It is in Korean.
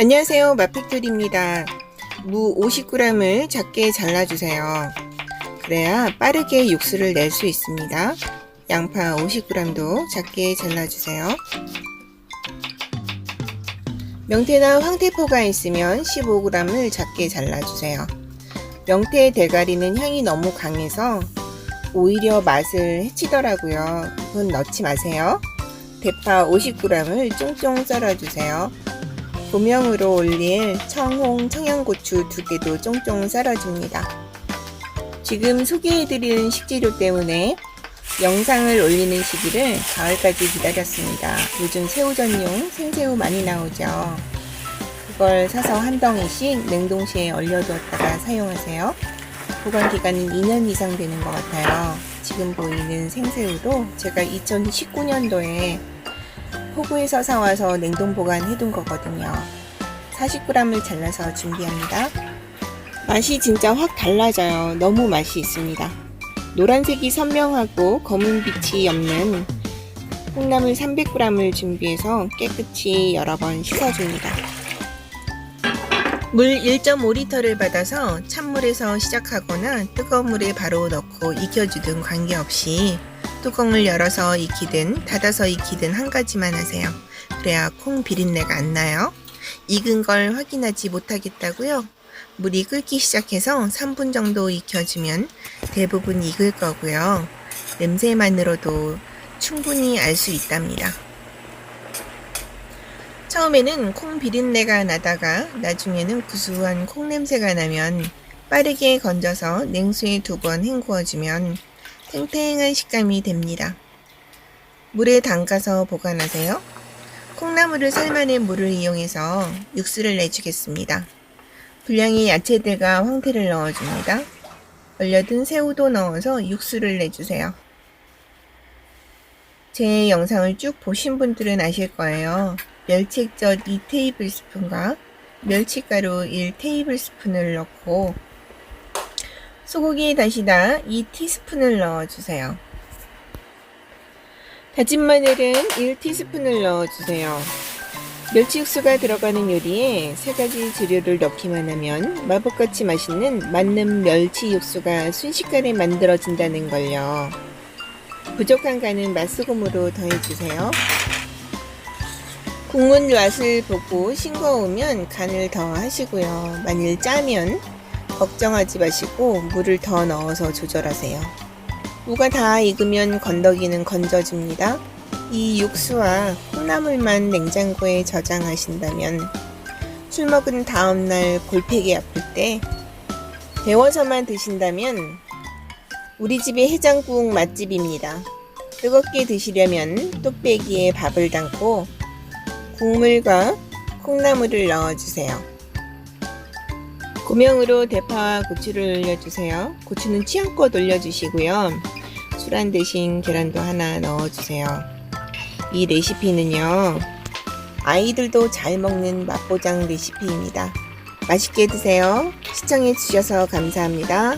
안녕하세요. 마픽돌입니다. 무 50g을 작게 잘라주세요. 그래야 빠르게 육수를 낼 수 있습니다. 양파 50g도 작게 잘라주세요. 명태나 황태포가 있으면 15g을 작게 잘라주세요. 명태 대가리는 향이 너무 강해서 오히려 맛을 해치더라고요. 그건 넣지 마세요. 대파 50g을 쫑쫑 썰어주세요. 고명으로 올릴 청홍, 청양고추 두 개도 쫑쫑 썰어줍니다. 지금 소개해드리는 식재료 때문에 영상을 올리는 시기를 가을까지 기다렸습니다. 요즘 새우전용 생새우 많이 나오죠. 그걸 사서 한 덩이씩 냉동실에 얼려두었다가 사용하세요. 보관 기간은 2년 이상 되는 것 같아요. 지금 보이는 생새우도 제가 2019년도에 포구에서 사와서 냉동 보관해둔 거거든요. 40g을 잘라서 준비합니다. 맛이 진짜 확 달라져요. 너무 맛이 있습니다. 노란색이 선명하고 검은 빛이 없는 콩나물 300g을 준비해서 깨끗이 여러 번 씻어줍니다. 물 1.5리터를 받아서 찬물에서 시작하거나 뜨거운 물에 바로 넣고 익혀주든 관계없이 뚜껑을 열어서 익히든 닫아서 익히든 한 가지만 하세요. 그래야 콩 비린내가 안 나요. 익은 걸 확인하지 못하겠다고요? 물이 끓기 시작해서 3분 정도 익혀주면 대부분 익을 거고요. 냄새만으로도 충분히 알 수 있답니다. 처음에는 콩 비린내가 나다가 나중에는 구수한 콩 냄새가 나면 빠르게 건져서 냉수에 두 번 헹구어주면 탱탱한 식감이 됩니다. 물에 담가서 보관하세요. 콩나물을 삶아낸 물을 이용해서 육수를 내주겠습니다. 분량의 야채들과 황태를 넣어줍니다. 얼려둔 새우도 넣어서 육수를 내주세요. 제 영상을 쭉 보신 분들은 아실 거예요. 멸치액젓 2테이블스푼과 멸치가루 1테이블스푼을 넣고 소고기 다시다 2티스푼을 넣어주세요. 다진 마늘은 1티스푼을 넣어주세요. 멸치 육수가 들어가는 요리에 세 가지 재료를 넣기만 하면 마법같이 맛있는 만능 멸치 육수가 순식간에 만들어진다는 걸요. 부족한 간은 맛소금으로 더해주세요. 국물 맛을 보고 싱거우면 간을 더 하시고요. 만일 짜면 걱정하지 마시고 물을 더 넣어서 조절하세요. 무가 다 익으면 건더기는 건져줍니다. 이 육수와 콩나물만 냉장고에 저장하신다면 술 먹은 다음날 골패기 아플 때 데워서만 드신다면 우리 집의 해장국 맛집입니다. 뜨겁게 드시려면 뚝배기에 밥을 담고 국물과 콩나물을 넣어주세요. 고명으로 대파와 고추를 올려주세요. 고추는 취향껏 올려주시고요. 술안 대신 계란도 하나 넣어주세요. 이 레시피는요, 아이들도 잘 먹는 맛보장 레시피입니다. 맛있게 드세요. 시청해주셔서 감사합니다.